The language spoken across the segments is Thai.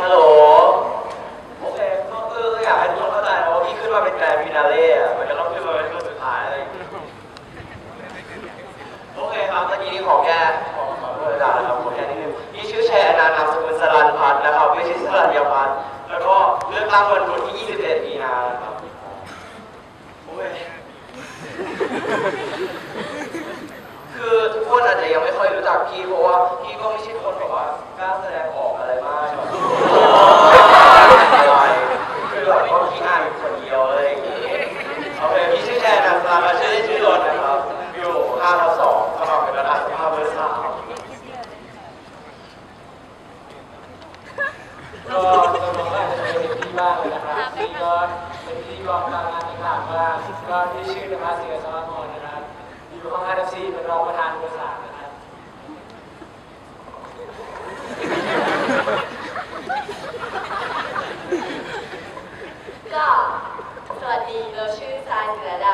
ฮัลโหล โอเคก็คืออยากให้ทุกคนเข้าใจนะว่าพี่ขึ้นมาเป็นแกรนด์ฟินาเล่อะมันจะต้องขึ้นมาเป็นคนสุดท้ายอะไรโอเคครับตะกี้นี้ขอแก้ขอขอโทษนะครับขอแก้นิดนึงพี่ชื่อแชร์นานนามสกุลสรันพัฒน์นะครับไม่ใช่สรันยาพัฒน์แล้วก็เลือกตั้งวันพุที่ 21 มีนาครับ โอเค คือทุกคนอาจจะยังไม่ค่อยรู้จักพี่เพราะว่าพี่ก็ไม่ใช่ รองประธานใต่างๆมาก็ที่ชื่อนภัสเสียสมพรนะครับ อยู่ห้องห้าร์ซีเป็นรองประธานบริษัทนะครับก็สวัสดีเราชื่อซายเสือด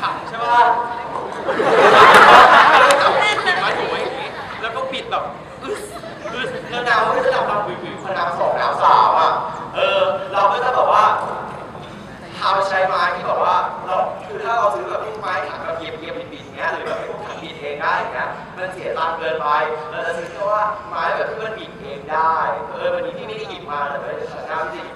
ขำใช่ป่ะจับมีดปิดมัดหัวอย่างนี้ แล้วก็ปิดแบบอือึ๊สแล้วน้ำก็จะดำดำวิววิวพอน้ำสองนาวสามอะ เออ เราก็จะแบบว่าทำใช้ไม้ที่แบบว่าเราคือถ้าเราซื้อแบบพวกไม้ถังแบบเย็บเย็บปิดๆเงี้ยหรือแบบพวกถังปิดเองได้อย่างเงี้ยมันเสียตังค์เกินไปเราจะซื้อแค่ว่าไม้แบบที่มันปิดเองได้ เออวันนี้ที่ไม่ได้หยิบมาแต่ว่าน้ำที่หยิบ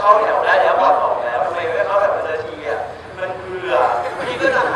เข้าแถวได้แล้วพอสองแล้วทำไมไม่เข้าแถวเป็นนาทีอะมันเบื่อที่ก็หนัก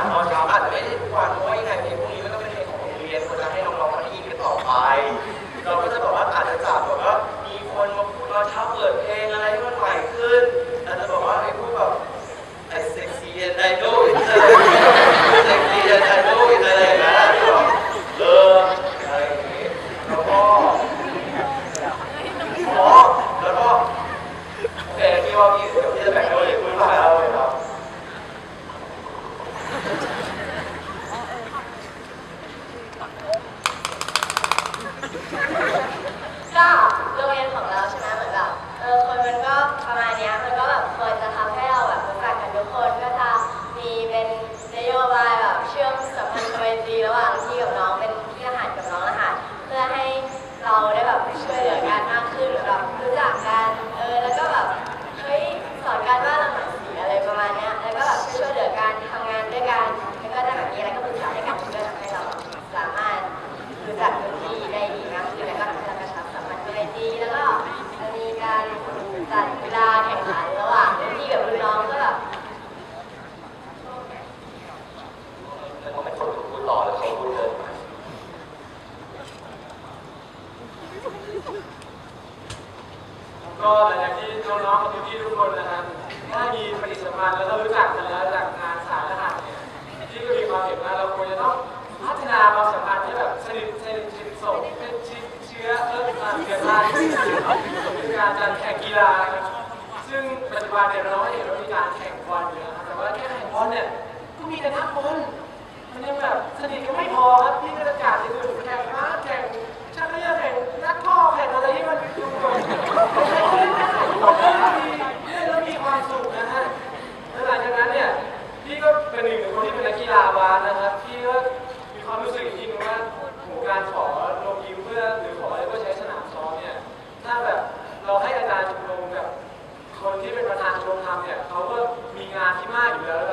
กันทั้งคนมันยังแบบสนิทกันไม่พอครับพี่บรรยากาศยังอยู่แข่งม้าแข่งช่างเลื่อนแข่งนักข้อแข่งอะไรที่มันดูแบบม่ใช่เนเล่นแล้วมีนแล้วมีความสุขนะฮะหลังจากนั้นเนี่ยพี่ก็เป็นหนึ่งในคนที่เป็นนักกีฬาบาสนะครับพี่ก็มีความรู้สึกจริงว่าโหการขอลงยิมเพื่อหรือขออะไรก็ใช้สนามซ้อมเนี่ยถ้าแบบเราให้อาจารย์ชมรมแบบคนที่เป็นประธานชมรมเนี่ยเขาก็มีงานที่มากอยู่แล้ว